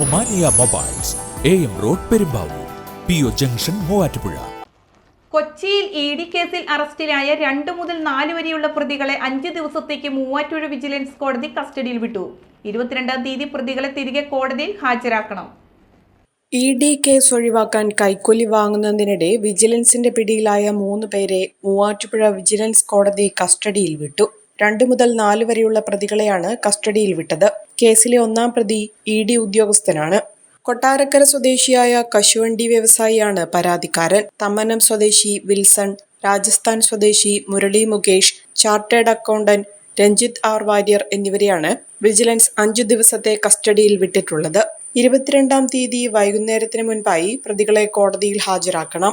Omania mobiles A M road Perumbavoor P O junction Muvattupuzha. കൊച്ചിയിൽ E D കേസിൽ അറസ്റ്റിലായ രണ്ട് മുതൽ നാല് വരെയുള്ള പ്രതികളെ അഞ്ച് ദിവസത്തേക്ക് മൂവാറ്റുപുഴ വിജിലൻസ് കോടതി കസ്റ്റഡിയിൽ വിട്ടു. ഇരുപത്തിരണ്ടാം തീയതി പ്രതികളെ തിരികെ കോടതിയിൽ ഹാജരാക്കണം. ഇ ഡി കേസ് ഒഴിവാക്കാൻ കൈക്കൂലി വാങ്ങുന്നതിനിടെ വിജിലൻസിന്റെ പിടിയിലായ മൂന്ന് പേരെ മൂവാറ്റുപുഴ വിജിലൻസ് കോടതി കസ്റ്റഡിയിൽ വിട്ടു. രണ്ടു മുതൽ നാല് വരെയുള്ള പ്രതികളെയാണ് കസ്റ്റഡിയിൽ വിട്ടത്. കേസിലെ ഒന്നാം പ്രതി ഇ ഡി ഉദ്യോഗസ്ഥനാണ്. കൊട്ടാരക്കര സ്വദേശിയായ കശുവണ്ടി വ്യവസായിയാണ് പരാതിക്കാരൻ. തമ്മനം സ്വദേശി വിൽസൺ രാജസ്ഥാൻ സ്വദേശി Murali Mukesh chartered accountant Ranjith R Warrier എന്നിവരെയാണ് വിജിലൻസ് അഞ്ചു ദിവസത്തെ കസ്റ്റഡിയിൽ വിട്ടിട്ടുള്ളത്. ഇരുപത്തിരണ്ടാം തീയതി വൈകുന്നേരത്തിന് മുൻപായി പ്രതികളെ കോടതിയിൽ ഹാജരാക്കണം.